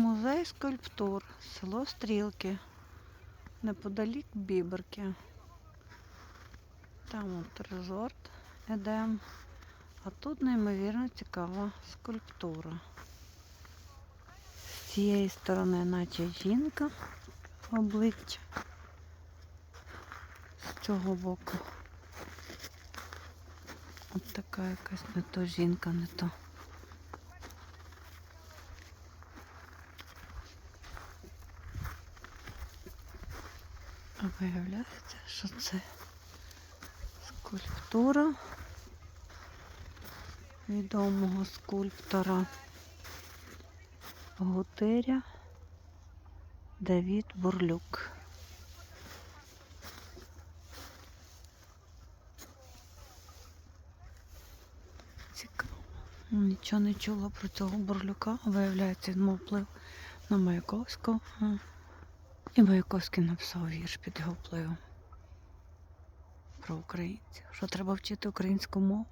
Музей скульптур, село Стрілки, неподалік Біберки. Там от резорт Едем. А тут неймовірно цікава скульптура. З цієї сторони, наче жінка обличчя. З цього боку. От така якась не то жінка, не то. А виявляється, що це скульптура відомого скульптора Гутиря Давід Бурлюк. Цікаво. Нічого не чула про цього бурлюка. Виявляється, він мав на Маяковського. І Маяковський написав вірш під його впливом про українців. Що треба вчити українську мову?